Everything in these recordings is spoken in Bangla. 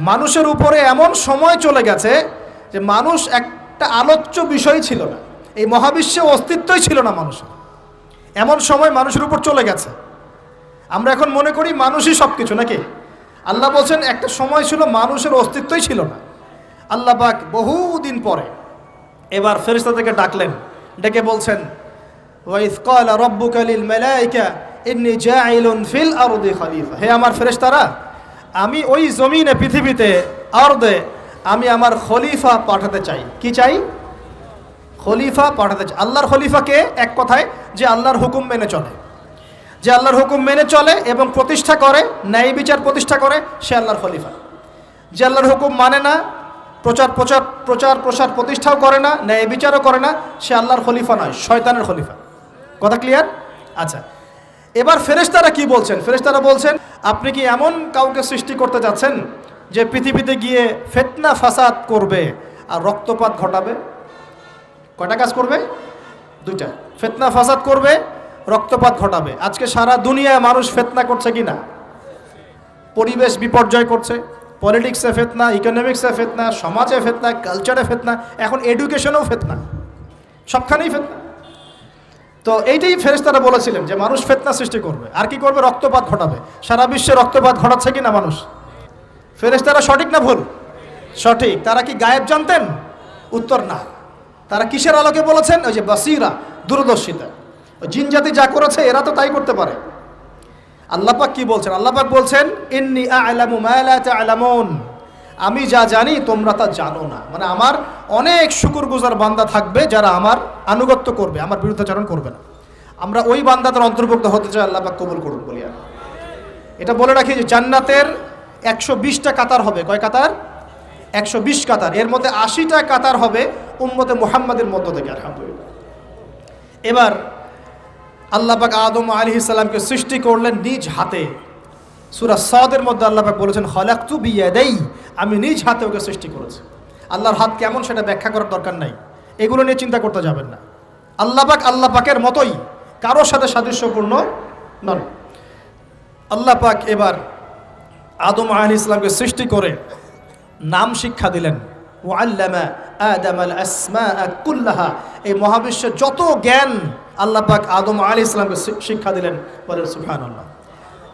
মানুষের উপরে এমন সময় চলে গেছে যে মানুষ একটা আলোচ্য বিষয় ছিল না। এই মহাবিশ্বে অস্তিত্বই ছিল না মানুষের। এমন সময় মানুষের উপর চলে গেছে। আমরা এখন মনে করি মানুষই সব কিছু নাকি? আল্লাহ বলছেন, একটা সময় ছিল মানুষের অস্তিত্বই ছিল না। আল্লাহ পাক বহুদিন পরে এবার ফেরিস্তা থেকে ডাকলেন। ডেকে বলছেন ওয়াইস ক্বালা রাব্বুকা লিল মালাইকা ফিল হে আমার ফেরেশতারা আমি ওই জমিনে পৃথিবীতে, আরদে আমি আমার খলিফা পাঠাতে চাই। কি চাই? খলিফা পাঠাতে চাই। আল্লাহর খলিফাকে এক কথায়, যে আল্লাহর হুকুম মেনে চলে। যে আল্লাহর হুকুম মেনে চলে এবং প্রতিষ্ঠা করে, ন্যায় বিচার প্রতিষ্ঠা করে, সে আল্লাহর খলিফা। যে আল্লাহর হুকুম মানে না, প্রচার প্রচার প্রচার প্রসার প্রতিষ্ঠাও করে না, ন্যায় বিচারও করে না, সে আল্লাহর খলিফা নয়, শয়তানের খলিফা। কথা ক্লিয়ার আচ্ছা। এবার ফেরেশতারা কি বলছেন? ফেরেশতারা বলছেন, আপনি কি এমন কাউকে সৃষ্টি করতে যাচ্ছেন যে পৃথিবীতে গিয়ে ফেতনা ফাসাদ করবে আর রক্তপাত ঘটাবে? কয়টা কাজ করবে? দুইটা। ফেতনা ফাসাদ করবে, রক্তপাত ঘটাবে। আজকে সারা দুনিয়ায় মানুষ ফেতনা করছে কি না? পরিবেশ বিপর্যয় করছে। পলিটিক্সে ফেতনা, ইকোনমিক্সে ফেতনা, সমাজে ফেতনা, কালচারে ফেতনা, এখন এডুকেশনেও ফেতনা। সবখানেই ফেতনা। তো এইটাই ফেরেশতারা বলেছিলেন যে মানুষ ফেতনা সৃষ্টি করবে। আর কি করবে? রক্তপাত ঘটাবে। সারা বিশ্বে রক্তপাত ঘটাচ্ছে কি না মানুষ? ফেরেশতারা সঠিক না ভুল? সঠিক। তারা কি গায়েব জানতেন? উত্তর না। তারা কিসের আলোকে বলেছেন? ওই যে বাসিরা, দূরদর্শিতা। জিন জাতি যা করেছে, এরা তো তাই করতে পারে। আল্লাপাক কি বলছেন? আল্লাপাক বলছেন, ইন্নি আলামু মা লা তা'লামুন। আমি যা জানি তোমরা তা জানো না। মানে আমার অনেক শুকুরগুজার বান্দা থাকবে যারা আমার আনুগত্য করবে, আমার বিরুদ্ধাচরণ করবে না। আমরা ওই বান্দাদের অন্তর্ভুক্ত হতে চাই আল্লাপাক কবুল করুন, বলি এটা বলে রাখি যে জান্নাতের একশো বিশটা কাতার হবে। কয় কাতার? একশো বিশ কাতার। এর মধ্যে আশিটা কাতার হবে উম্মতে মুহাম্মাদের মধ্য থেকে, আলহামদুলিল্লাহ। এবার আল্লাপাক আদম আলী ইসলামকে সৃষ্টি করলেন নিজ হাতে। সুরা সদের মধ্যে আল্লাপাক বলেছেন হলাক্তু বিয়াদেই আমি নিজ হাতে ওকে সৃষ্টি করেছি। আল্লাহর হাত কেমন সেটা ব্যাখ্যা করার দরকার নাই। এগুলো নিয়ে চিন্তা করতে যাবেন না। আল্লাপাক আল্লাহ পাকের মতোই কারোর সাথে সাদৃশ্যপূর্ণ নন। আল্লাহ পাক এবার আদম আলী ইসলামকে সৃষ্টি করে নাম শিক্ষা দিলেন। ও আল্লামা এই মহাবিশ্বের যত জ্ঞান আল্লাহ পাক আদম আলী ইসলামকে শিক্ষা দিলেন বলেন সুফান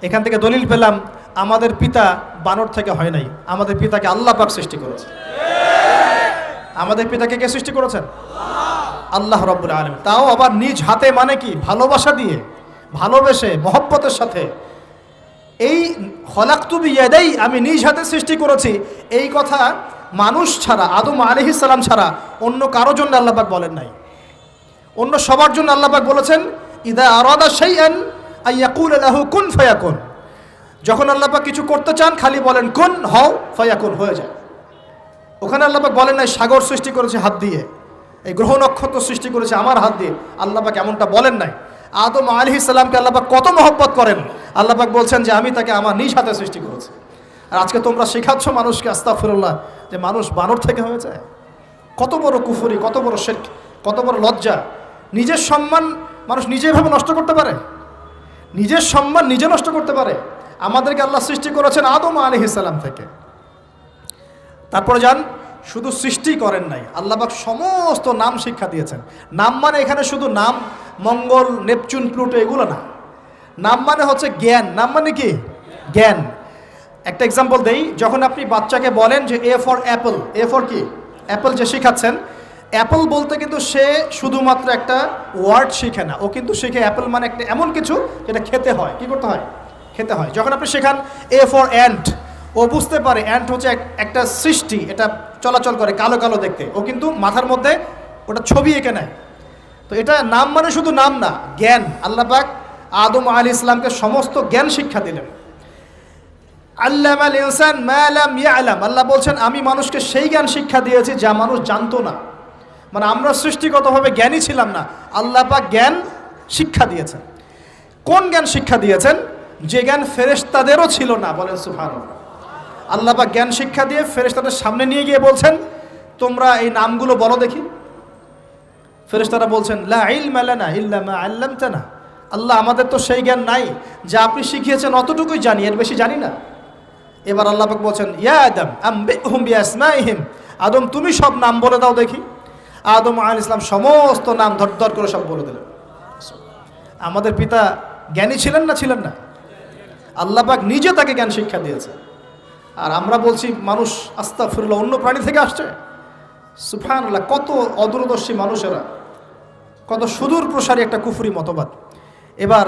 এখান থেকে দলিল পেলাম আমাদের পিতা বানর থেকে হয় নাই। আমাদের পিতাকে আল্লাহ পাক সৃষ্টি করেছে আমাদের পিতাকে কে সৃষ্টি করেছেন? আল্লাহ রব্বুল আলম তাও আবার নিজ হাতে মানে কি? ভালোবাসা দিয়ে, ভালোবেসে, মহব্বতের সাথে। এই হলাক্তুবি ইয়াদাই আমি নিজ হাতে সৃষ্টি করেছি। এই কথা মানুষ ছাড়া, আদম সালাম ছাড়া অন্য কারও জন্য আল্লাপাক বলেন নাই। অন্য সবার জন্য আল্লাপাক বলেছেন, ইদা আরাদা শাইআন আইয়াকুল লাহু কুন ফায়াকুন। যখন আল্লাপাক কিছু করতে চান, খালি বলেন, কোন? হও, ফায়াকুন, হয়ে যায়। ওখানে আল্লাপাক বলেন নাই, সাগর সৃষ্টি করেছে হাত দিয়ে। এই গ্রহ নক্ষত্র সৃষ্টি করেছে আমার হাত দিয়ে। আল্লাপাক এমনটা বলেন নাই। আদম আলহি সাল্লামকে আল্লাপাক কত মহব্বত করেন। আল্লাপাক বলছেন যে, আমি তাকে আমার নিজ হাতে সৃষ্টি করেছি। আর আজকে তোমরা শেখাচ্ছ মানুষকে আস্তাফিরুল্লাহ যে মানুষ বানর থেকে হয়ে যায় কত বড় কুফুরি, কত বড় শেখ কত বড় লজ্জা। নিজের সম্মান মানুষ নিজেভাবে নষ্ট করতে পারে? নিজের সম্মান নিজে নষ্ট করতে পারে? আমাদেরকে আল্লাহ সৃষ্টি করেছেন আদম আলহিসাল্লাম থেকে। তারপরে যান, শুধু সৃষ্টি করেন নাই আল্লাহবাক সমস্ত নাম শিক্ষা দিয়েছেন। নাম মানে এখানে শুধু নাম, মঙ্গল, নেপচুন, প্লুটো এগুলো না। নাম মানে হচ্ছে জ্ঞান। নাম মানে কি? জ্ঞান। একটা এক্সাম্পল দেই, যখন আপনি বাচ্চাকে বলেন যে A for apple A for কি? অ্যাপল যে শেখাচ্ছেন অ্যাপল বলতে কিন্তু সে শুধুমাত্র একটা ওয়ার্ড শিখে না। ও কিন্তু শিখে অ্যাপল মানে একটা এমন কিছু যেটা খেতে হয়। কি করতে হয়? খেতে হয়। যখন আপনি শেখান এ ফর অ্যান্ট ও বুঝতে পারে অ্যান্ট হচ্ছে একটা সৃষ্টি, এটা চলাচল করে কালো কালো দেখতে। ও কিন্তু মাথার মধ্যে ওটা ছবি এঁকে নেয়। তো এটা নাম মানে শুধু নাম না, জ্ঞান। আল্লাহ পাক আদম আলী ইসলামকে সমস্ত জ্ঞান শিক্ষা দিলেন। আল্লাহ আল ইনসান মালাম ইয়ালাম। আল্লাহ বলছেন, আমি মানুষকে সেই জ্ঞান শিক্ষা দিয়েছি যা মানুষ জানতো না। মানে আমরা সৃষ্টিগতভাবে জ্ঞানী ছিলাম না। আল্লাহ পাক জ্ঞান শিক্ষা দিয়েছেন। কোন জ্ঞান শিক্ষা দিয়েছেন? যে জ্ঞান ফেরেশতাদেরও ছিল না, বলেন সুফান আল্লাহ পাক জ্ঞান শিক্ষা দিয়ে ফেরেশতাদের সামনে নিয়ে গিয়ে বলছেন, তোমরা এই নামগুলো বলো দেখি। ফেরেশতারা বলছেন, লা ইল্লা মা আল্লাহ, আমাদের তো সেই জ্ঞান নাই, যা আপনি শিখিয়েছেন অতটুকুই জানি, এর বেশি জানি না। এবার আল্লাহ বলছেন, ইয়া আদম, তুমি সব নাম বলে দাও দেখি। আদম আল ইসলাম সমস্ত নাম ধর ধর করে সব বলে দিলেন। আমাদের পিতা জ্ঞানী ছিলেন না ছিলেন না। আল্লাহ পাক নিজে তাকে জ্ঞান শিক্ষা দিয়েছে। আর আমরা বলছি, মানুষ আস্তা ফিরল অন্য প্রাণী থেকে আসছে। সুফান আল্লাহ কত অদূরদর্শী মানুষেরা, কত সুদূর প্রসারী একটা কুফুরি মতবাদ। এবার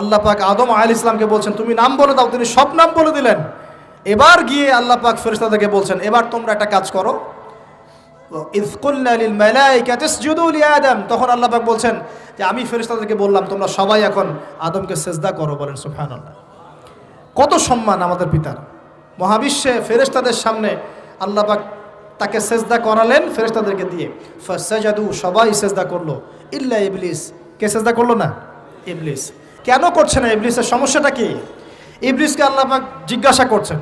আল্লাহ পাক আদম আল ইসলামকে বলছেন, তুমি নাম বলে দাও, তিনি সব নাম বলে দিলেন। এবার গিয়ে আল্লাহ পাক ফেরেশতাদেরকে বলছেন, এবার তোমরা একটা কাজ করো। তখন আল্লাহ বলছেন যে, আমি ফেরেশতাদেরকে বললাম, তোমরা সবাই এখন আদমকে সেজদা করো, বলেন, সুবহানাল্লাহ। কত সম্মান আমাদের পিতার। মহাবিশ্বে ফেরেশতাদের সামনে আল্লাহ পাক তাকে সেজদা করালেন ফেরেশতাদেরকে দিয়ে। ফাসাজাদু, সবাই সেজদা করল। ইল্লা ইবলিস। কে সেজদা করল না? ইবলিস। কেন করছে না ইবলিসের সমস্যাটা কি? ইবলিসকে আল্লাহ পাক জিজ্ঞাসা করছেন।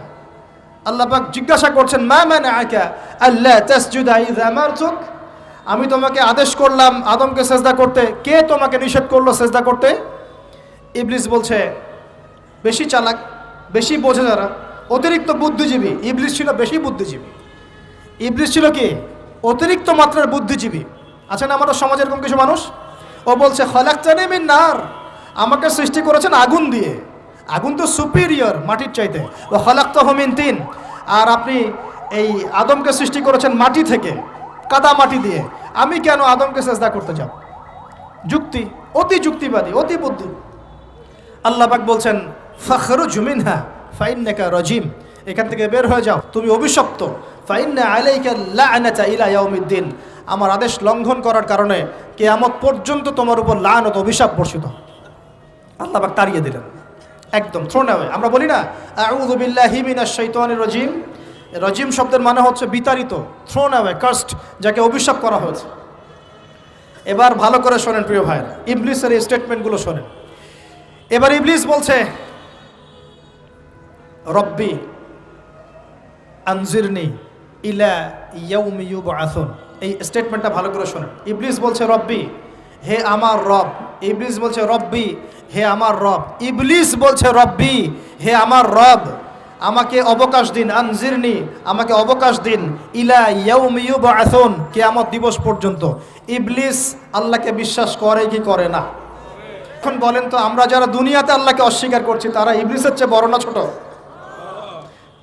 আল্লাহ পাক জিজ্ঞাসা করছেন, মা মানে আকা আল্লাহ তাসজুদা ইয আমারতুক? আমি তোমাকে আদেশ করলাম আদমকে সেজদা করতে। কে তোমাকে নিষেধ করল সেজদা করতে? ইবলিস বলছে, বেশি চালাক বেশি বোঝে যারা। অতিরিক্ত বুদ্ধিজীবী। ইবলিস ছিল বেশি বুদ্ধিজীবী। ইবলিস ছিল কি? অতিরিক্ত মাত্রার বুদ্ধিজীবী। আছেন আমাদের সমাজে এরকম কিছু মানুষ? ও বলছে, খলাক্তানি মিন নার। আমাকে সৃষ্টি করেছেন আগুন দিয়ে। আগুন তো সুপিরিয়র মাটির চাইতে। ও খলাক্ত হমিন তিন। আর আপনি এই আদমকে সৃষ্টি করেছেন মাটি থেকে, কাদা মাটি দিয়ে। আমি কেন আদমকে চেষ্টা করতে যাব? যুক্তি, অতি যুক্তিবাদী, অতি বুদ্ধি আল্লাহ পাক বলছেন ফখরু জুমিনহা ফাইন্নাকা রজিম। এখান থেকে বের হয়ে যাও, তুমি অভিশপ্ত। ফাইন্না আলাইকা লাআনাতা ইলা ইয়াউমিদ্দিন। আমার আদেশ লঙ্ঘন করার কারণে কিয়ামত পর্যন্ত তোমার উপর লানত, অভিশাপ বর্ষিত। আল্লাহ তাড়িয়ে দিলেন। একদম থ্রোন অ্যাওয়ে আমরা বলি না, আউযু বিল্লাহি মিনাশ শাইতানির রাজিম। রজিম শব্দের মানে হচ্ছে বিতাড়িত থ্রোন অ্যাওয়ে কাস্ট যাকে অভিশাপ করা হয়েছে। এবার ভালো করে শোনেন প্রিয় ভাইরা ইবলিসের এই স্টেটমেন্টগুলো শোনেন। এবার ইবলিস বলছে রব্বি, আনজিরনি ইলা ইয়াউমি ইউবআসুন। এই স্টেটমেন্টটা ভালো করে শোনেন। ইবলিস বলছে, রব্বি, হে আমার রব। ইবলিস বলছে, রব্বি, হে আমার রব। ইবলিস বলছে, রব্বি, হে আমার রব, আমাকে অবকাশ দিন। আনজিরনি, আমাকে অবকাশ দিন। ইলা ইয়াউমি ইউবআসুন, কিয়ামত দিবস পর্যন্ত। ইবলিস আল্লাহকে বিশ্বাস করে কি করে না? এখন বলেন তো, আমরা যারা দুনিয়াতে আল্লাহকে অস্বীকার করছি, তারা ইবলিসের চেয়ে বড় না ছোট?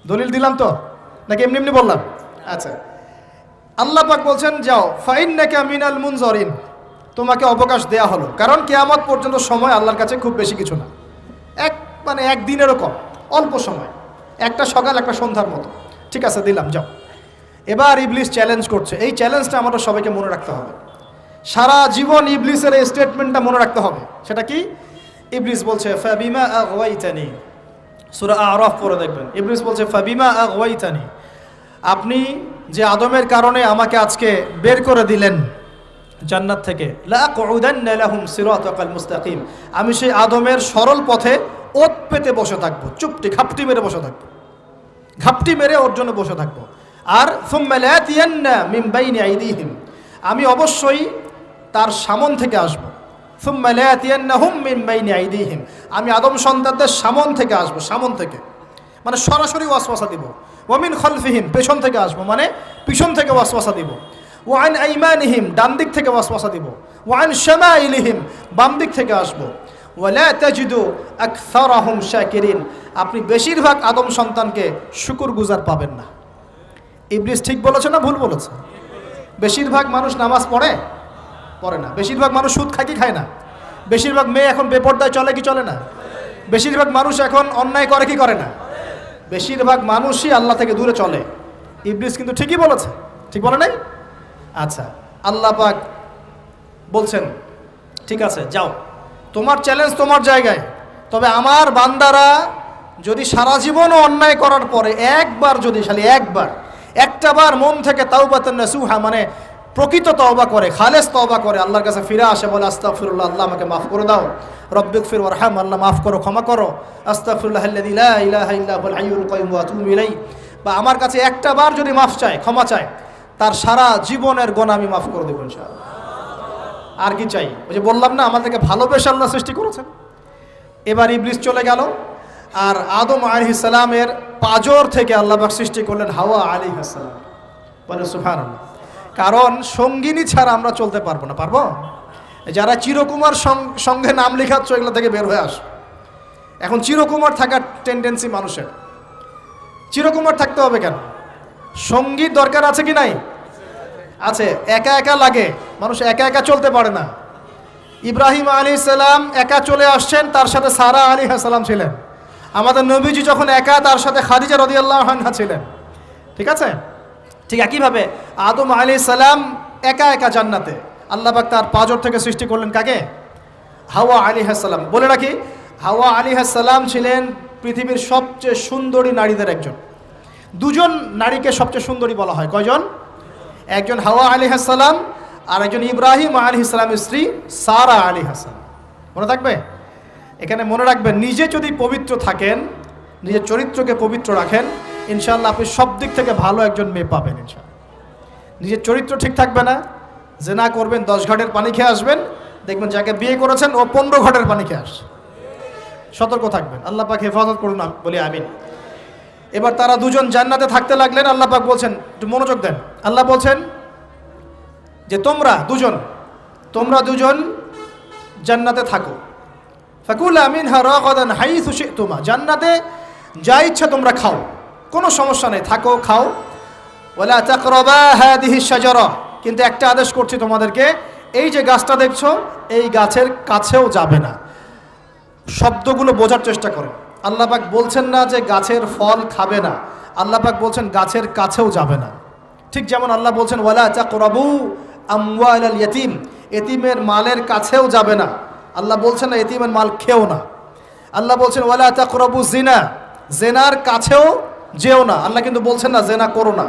দলিল দিলাম তো? নাকি এমনি এমনি বললাম? আচ্ছা। আল্লাহ পাক বলছেন, যাও ফাইন নাকি মিনাল মুনজরিন। তোমাকে অবকাশ দেয়া হলো। কারণ কেয়ামত পর্যন্ত সময় আল্লাহর কাছে খুব বেশি কিছু না। এক মানে একদিনেরও কম অল্প সময়। একটা সকাল, একটা সন্ধ্যার মতো। ঠিক আছে, দিলাম, যাও। এবার ইবলিস চ্যালেঞ্জ করছে। এই চ্যালেঞ্জটা আমাদের সবাইকে মনে রাখতে হবে। সারা জীবন ইবলিসের এই স্টেটমেন্টটা মনে রাখতে হবে। সেটা কি? ইবলিস বলছে ফাবিমা আগাইতানি। সুরা আরফ পরে দেখবেন। ইবলিস বলছে, ফাবিমা আগাইতানি আপনি যে আদমের কারণে আমাকে আজকে বের করে দিলেন জান্নাত থেকে লাহুম সিরাতাকাল মুস্তাকিম। আমি সেই আদমের সরল পথে ওত পেতে বসে থাকব, চুপটি, ঘাপটি মেরে বসে থাকব। ঘাপটি মেরে ওর জন্য বসে থাকব। আর, সুম্মা লাতিয়ান্না মিন বাইনি আইদিহিম। আমি অবশ্যই তার সামন থেকে আসব। আমি আদম সন্তানদের সামন থেকে আসব, সামন থেকে। মানে সরাসরি ওয়াসওয়াসা দিব। ওয়ামিন খলফিহিম পেছন থেকে আসব মানে পিছন থেকে ওয়াসওয়াসা দিব। ওয়ান আইমানিহিম ডান দিক থেকে ওয়াসওয়াসা দিব। ওয়াইন ওয়ান শামাইলিহিম বাম দিক থেকে আসব। আপনি বেশিরভাগ আদম সন্তানকে শুকুর গুজার পাবেন না। ইবলিস ঠিক বলেছে না ভুল বলেছে? বেশিরভাগ মানুষ নামাজ পড়ে? পড়ে না। বেশিরভাগ মানুষ সুদ খায় কি খায় না? বেশিরভাগ মেয়ে এখন বেপর্দায় চলে কি চলে না? বেশিরভাগ মানুষ এখন অন্যায় করে কি করে না? বেশিরভাগ মানুষই আল্লাহ থেকে দূরে চলে। ইবলিস কিন্তু ঠিকই বলেছে। ঠিক বলে নাই? আচ্ছা আল্লাহ পাক বলছেন, ঠিক আছে, যাও। তোমার চ্যালেঞ্জ তোমার জায়গায়। তবে আমার বান্দারা যদি সারা জীবনও অন্যায় করার পরে একবার যদি, খালি একবার, একটা বার মন থেকে তাওবাতান নাসুহা মানে প্রকৃত তওবা করে, খালেস তওবা করে, আল্লাহর কাছে ফিরে আসে বলে, আস্তাগফিরুল্লাহ, আল্লাহ আমাকে মাফ করে দাও। রব্বিক ফির ওয়ারহাম, আল্লাহ মাফ করো, ক্ষমা করো। আতুবু ইলাইহি। বা আমার কাছে একটা বার যদি মাফ চায়, ক্ষমা চায়, তার সারা জীবনের গোনা আমি মাফ করে দেবো আর কি চাই? ওই যে বললাম না, আমাদেরকে ভালোবেসে আল্লাহ সৃষ্টি করেছেন। এবার ইবলিস চলে গেল, আর আদম আলি আলহিসালামের পাজর থেকে আল্লাহবাক সৃষ্টি করলেন হাওয়া আলী হাসালাম বলে সুফান কারণ সঙ্গিনী ছাড়া আমরা চলতে পারব না, পারব? যারা চিরকুমার সঙ্গে নাম লেখাচ্ছ, এগুলো থেকে বের হয়ে আস। এখন চিরকুমার থাকার টেন্ডেন্সি মানুষের। চিরকুমার থাকতে হবে কেন? সংগীত দরকার আছে কি নাই? আছে, একা একা লাগে। মানুষ একা একা চলতে পারে না। ইব্রাহিম আলী সালাম একা চলে আসছেন, তার সাথে সারা আলী সালাম ছিলেন। আমাদের নবীজি যখন একা, তার সাথে খাদিজা রদিয়াল্লাহ আনহা ছিলেন। ঠিক আছে? ঠিক একইভাবে আদম আলী সালাম একা একা জান্নাতে। আল্লাহবাক তার পাজর থেকে সৃষ্টি করলেন কাকে? হাওয়া আলী হাসালাম বলে রাখি, হাওয়া আলী হাসালাম ছিলেন পৃথিবীর সবচেয়ে সুন্দরী নারীদের একজন। দুজন নারীকে সবচেয়ে সুন্দরী বলা হয়। কয়জন? একজন হাওয়া আলী হাসালাম আর একজন ইব্রাহিম আলী ইসলামের স্ত্রী সারা আলী হাসান মনে থাকবে? এখানে মনে রাখবেন, নিজে যদি পবিত্র থাকেন, নিজের চরিত্রকে পবিত্র রাখেন ইনশাল্লাহ আপনি সব দিক থেকে ভালো একজন মেয়ে পাবেন ইনশাল্লাহ নিজের চরিত্র ঠিক থাকবে না যে না করবেন, দশ ঘাটের পানি খেয়ে আসবেন, দেখবেন যাকে বিয়ে করেছেন, ও পনেরো ঘাটের পানি খেয়ে আসছে। সতর্ক থাকবেন, আল্লাহ পাক হেফাজত করুন বলি আমিন। এবার তারা দুজন জান্নাতে থাকতে লাগলেন, আল্লাহ পাক বলছেন, একটু মনোযোগ দেন। আল্লাহ বলছেন যে, তোমরা দুজন তোমরা দুজন জান্নাতে থাকো। ফাকুল আমিন হা রাগাদান হাইথু শি'তুমা, জান্নাতে যা ইচ্ছা তোমরা খাও। কোনো সমস্যা নেই, থাকো, খাও। ওয়ালা তাকরাবা হাদিহি শাজারা। কিন্তু একটা আদেশ করছি তোমাদেরকে, এই যে গাছটা দেখছ, এই গাছের কাছেও যাবে না। শব্দগুলো বোঝার চেষ্টা করো। আল্লাহ পাক বলছেন না যে গাছের ফল খাবে না। আল্লাহ পাক বলছেন গাছের কাছেও যাবে না। ঠিক যেমন আল্লাহ বলছেন, ওয়ালা তাকরাবু আমওয়াল ইয়াতিম। এতিমের মালের কাছেও যাবে না। আল্লাহ বলছেন না, এতিমের মাল খেও না। আল্লাহ বলছেন, ওয়ালা তাকরাবু জিনা। জেনার কাছেও যেও না। আল্লাহ কিন্তু বলছেন না, জেনা করো না।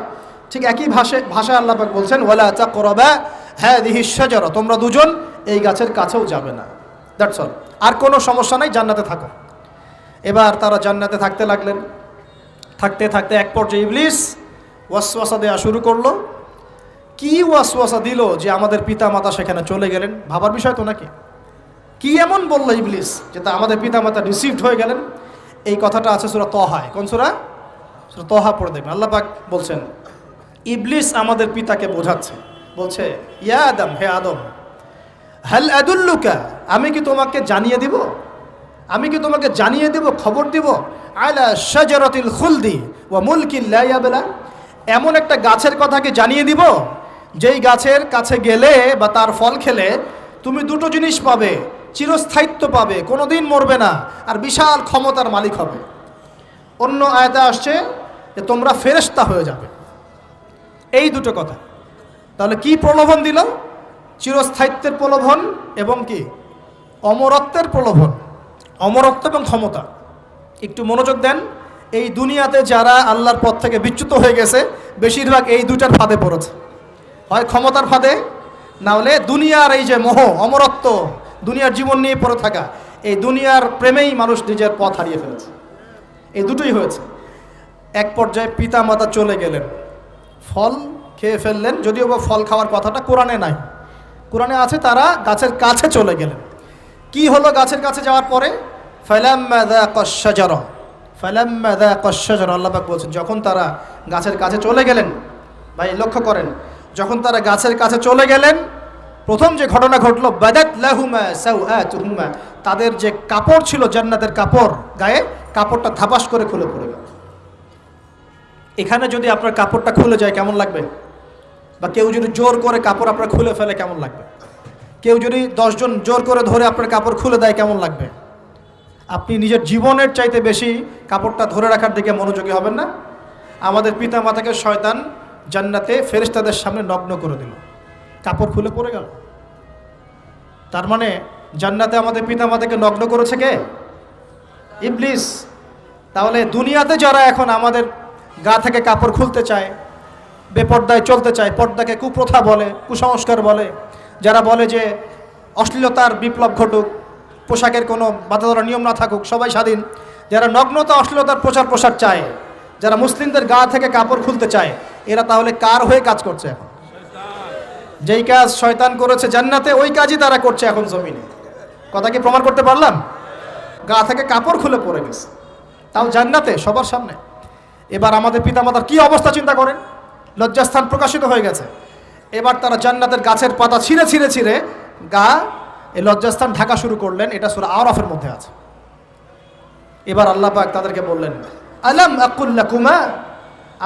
ঠিক একই ভাষায় ভাষায় আল্লাহ বলছেন, ওয়ালা তাকরাবা হাদিহি শাজারা। তোমরা দুজন এই গাছের কাছেও যাবে না। দ্যাটস অল আর কোনো সমস্যা নাই, জান্নাতে থাকো। এবার তারা জান্নাতে থাকতে লাগলেন। থাকতে থাকতে এক পর্যায়ে ইবলিস ওয়াসওয়াসা দেওয়া শুরু করল। কি ওয়াসওয়াসা দিল যে আমাদের পিতা মাতা সেখানে চলে গেলেন? ভাবার বিষয় তো নাকি? কি এমন বলল ইবলিস যে আমাদের পিতা মাতা রিসিভড হয়ে গেলেন? এই কথাটা আছে সুরা তহায় কোন সুরা? তহা পড়ে দেখবেন। আল্লাহ পাক বলছেন, ইবলিস আমাদের পিতাকে বোঝাচ্ছে। বলছে, ইয়া আদম, হে আদম, হাল আদুল্লুকা, আমি কি তোমাকে জানিয়ে দিব? আমি কি তোমাকে জানিয়ে দেব, খবর দিব? আলা শাজারাতিল খুলদি ওয়া মুলকিল লা এমন একটা গাছের কথা কি জানিয়ে দিব? যেই গাছের কাছে গেলে বা তার ফল খেলে তুমি দুটো জিনিস পাবে, চিরস্থায়িত্ব পাবে, কোনোদিন মরবে না, আর বিশাল ক্ষমতার মালিক হবে। অন্য আয়তা আসছে যে তোমরা ফেরেশতা হয়ে যাবে। এই দুটো কথা। তাহলে কি প্রলোভন দিল? চিরস্থায়িত্বের প্রলোভন এবং কি? অমরত্বের প্রলোভন। অমরত্ব এবং ক্ষমতা। একটু মনোযোগ দেন। এই দুনিয়াতে যারা আল্লাহর পথ থেকে বিচ্যুত হয়ে গেছে, বেশিরভাগ এই দুটার ফাঁদে পড়েছে। হয় ক্ষমতার ফাঁদে, না হলে দুনিয়ার এই যে মোহ, অমরত্ব, দুনিয়ার জীবন নিয়ে পড়ে থাকা, এই দুনিয়ার প্রেমেই মানুষ নিজের পথ হারিয়ে ফেলেছে। এই দুটোই হয়েছে। এক পর্যায়ে পিতা মাতা চলে গেলেন। ফল খেয়ে ফেললেন, যদিও বা ফল খাওয়ার কথাটা কোরআনে নাই। কোরআনে আছে তারা গাছের কাছে চলে গেলেন। কি হলো গাছের কাছে যাওয়ার পরে? ফালাম্মাদা কশাজর ফালাম্মাদা কশাজর আল্লাপাক বলছেন, যখন তারা গাছের কাছে চলে গেলেন, ভাই লক্ষ্য করেন, যখন তারা গাছের কাছে চলে গেলেন, প্রথম যে ঘটনা ঘটলো, বাদাত তাদের যে কাপড় ছিল জান্নাতের কাপড়, গায়ে কাপড়টা ধাপাস করে খুলে পড়ে গেল। এখানে যদি আপনার কাপড়টা খুলে যায়, কেমন লাগবে? বা কেউ যদি জোর করে কাপড় আপনার খুলে ফেলে, কেমন লাগবে? কেউ যদি দশজন জোর করে ধরে আপনার কাপড় খুলে দেয়, কেমন লাগবে? আপনি নিজের জীবনের চাইতে বেশি কাপড়টা ধরে রাখার দিকে মনোযোগী হবেন না। আমাদের পিতা মাতাকে শয়তান জান্নাতে ফেরেশতাদের সামনে নগ্ন করে দিল। কাপড় খুলে পড়ে গেল। তার মানে জান্নাতে আমাদের পিতা মাতাকে নগ্ন করেছে কে? ইবলিস। তাহলে দুনিয়াতে যারা এখন আমাদের গা থেকে কাপড় খুলতে চায়, বেপর্দায় চলতে চায়, পর্দাকে কুপ্রথা বলে, কুসংস্কার বলে, যারা বলে যে অশ্লীলতার বিপ্লব ঘটুক, পোশাকের কোনো বাধা ধরা নিয়ম না থাকুক, সবাই স্বাধীন। যারা নগ্নতা, অশ্লীলতার প্রচার প্রসার চায়, যারা মুসলিমদের গা থেকে কাপড় খুলতে চায়, এরা তাহলে কার হয়ে কাজ করছে এখন? যেই কাজ শয়তান করেছে জান্নাতে, ওই কাজই তারা করছে এখন জমিনে। কথা কি প্রমাণ করতে পারলাম? গা থেকে কাপড় খুলে পড়ে গেছে। তাও জান্নাতে, সবার সামনে। এবার আমাদের পিতামাতার কি অবস্থা চিন্তা করেন? লজ্জাস্থান প্রকাশিত হয়ে গেছে। এবার তারা জান্নাতের গাছের পাতা ছিঁড়ে ছিঁড়ে ছিঁড়ে গা, এই লজ্জাস্থান ঢাকা শুরু করলেন। এটা সুরা আরফের মধ্যে আছে। এবার আল্লাহ পাক তাদেরকে বললেন, আলাম আকুল্লাকুমা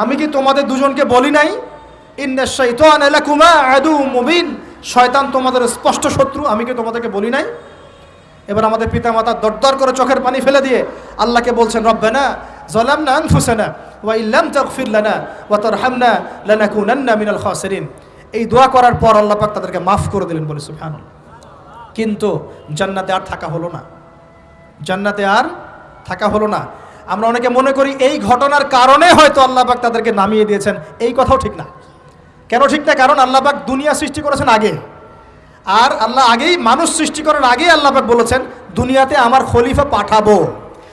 আমি কি তোমাদের দুজনকে বলি নাই? আদু মুবিন। শয়তান তোমাদের স্পষ্ট শত্রু, আমি কি তোমাদেরকে বলি নাই? এবার আমাদের পিতা পিতামাতা দরদর করে চোখের পানি ফেলে দিয়ে আল্লাহকে বলছেন, রব্বানা জলামনা আনফুসানা ওয়া ইল্লাম তাগফির লানা ওয়া তারহামনা লানাকুনান্না মিনাল খাসিরিন। এই দোয়া করার পর আল্লাহ পাক তাদেরকে মাফ করে দিলেন, বলে সুবহানাল্লাহ। কিন্তু জান্নাতে আর থাকা হলো না। জান্নাতে আর থাকা হলো না। আমরা অনেকে মনে করি এই ঘটনার কারণে হয়তো আল্লাহ পাক তাদেরকে নামিয়ে দিয়েছেন। এই কথাও ঠিক না। কেন ঠিক না? কারণ আল্লাহ পাক দুনিয়া সৃষ্টি করেছেন আগে। আর আল্লাহ আগেই মানুষ সৃষ্টি করার আগেই আল্লাহ পাক বলেছেন, দুনিয়াতে আমার খলিফা পাঠাবো।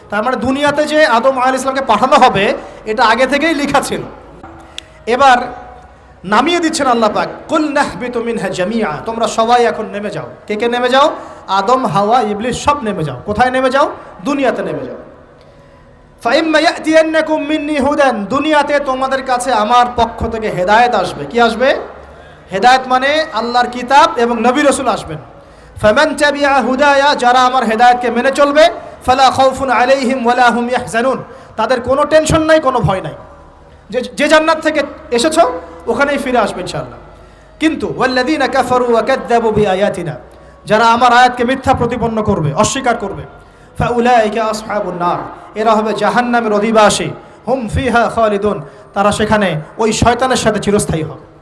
তার মানে দুনিয়াতে যে আদম আল ইসলামকে পাঠানো হবে, এটা আগে থেকেই লেখা ছিল। এবার নামিয়ে দিচ্ছেন আল্লাহ পাক, কুল নাহবিতু মিনহা জামিআ। তোমরা সবাই এখন নেমে যাও। কে কে নেমে যাও? আদম, হাওয়া, ইবলিস সব নেমে যাও। কোথায় নেমে যাও? দুনিয়াতে নেমে যাও। ফাইম্মা ইয়াতিয়ান্নাকুম মিন্নি হুদান। দুনিয়াতে তোমাদের কাছে আমার পক্ষ থেকে হেদায়েত আসবে। কি আসবে? হেদায়েত মানে আল্লাহর কিতাব এবং নবী রসুল আসবেন। ফামান তাবিআ হুদায়া, যারা আমার হেদায়েতকে মেনে চলবে, ফালা খাউফুন আলাইহিম ওয়ালা হুম ইয়াহজানুন। তাদের কোনো টেনশন নাই, কোনো ভয় নাই। যে যে জান্নাত থেকে এসেছ, ওখানেই ফিরে আসবে ইনশাআল্লাহ। কিন্তু ওয়াল্লাযীনা কাফারু ওয়া কাযযাবু বিআয়াতিনা, যারা আমার আয়াতকে মিথ্যা প্রতিপন্ন করবে, অস্বীকার করবে, ফাউলাইকা আসহাবুন নার। এরা হবে জাহান্নামের অধিবাসী। হুম ফিহা খালিদুন। তারা সেখানে ওই শয়তানের সাথে চিরস্থায়ী হবে।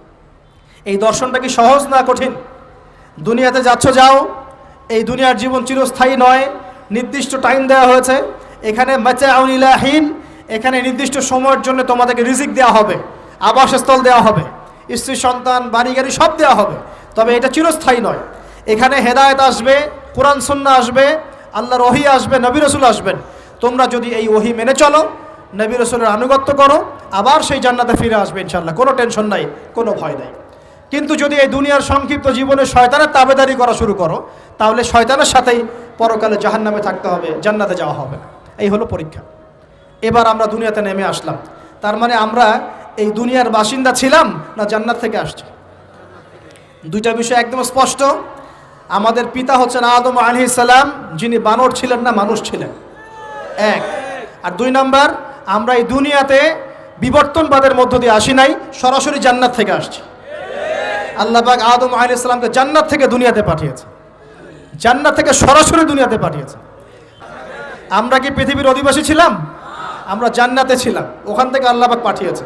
এই দর্শনটা কি সহজ না কঠিন? দুনিয়াতে যাচ্ছ, যাও। এই দুনিয়ার জীবন চিরস্থায়ী নয়। নির্দিষ্ট টাইম দেওয়া হয়েছে। এখানে মাচাউনিলাহীন এখানে নির্দিষ্ট সময়ের জন্য তোমাদেরকে রিজিক দেওয়া হবে। আবাসস্থল দেওয়া হবে। স্ত্রী, সন্তান, বাড়ি, গাড়ি সব দেওয়া হবে। তবে এটা চিরস্থায়ী নয়। এখানে হেদায়েত আসবে, কোরআন সুন্না আসবে, আল্লাহর ওহি আসবে, নবী রসুল আসবেন। তোমরা যদি এই ওহি মেনে চলো, নবী রসুলের আনুগত্য করো, আবার সেই জান্নাতে ফিরে আসবে ইনশাল্লাহ কোনো টেনশন নাই, কোনো ভয় নাই। কিন্তু যদি এই দুনিয়ার সংক্ষিপ্ত জীবনে শয়তানের তাবেদারি করা শুরু করো, তাহলে শয়তানের সাথেই পরকালে জাহান্নামে থাকতে হবে, জান্নাতে যাওয়া হবে না। এই হলো পরীক্ষা। এবার আমরা দুনিয়াতে নেমে আসলাম। তার মানে আমরা এই দুনিয়ার বাসিন্দা ছিলাম না জান্নাত থেকে আসছি? দুইটা বিষয় একদম স্পষ্ট। আমাদের পিতা হচ্ছেন আদম আলি সালাম, যিনি বানর ছিলেন না, মানুষ ছিলেন। এক। আর দুই নাম্বার, আমরা এই দুনিয়াতে বিবর্তনবাদের মধ্য দিয়ে আসি নাই, সরাসরি জান্নাত থেকে আসছি। আল্লাহ পাক আদম আলী ইসলামকে জান্নাত থেকে দুনিয়াতে পাঠিয়েছে। জান্নাত থেকে সরাসরি দুনিয়াতে পাঠিয়েছে। আমরা কি পৃথিবীর অধিবাসী ছিলাম? আমরা জান্নাতে ছিলাম। ওখান থেকে আল্লাহবাক পাঠিয়েছে।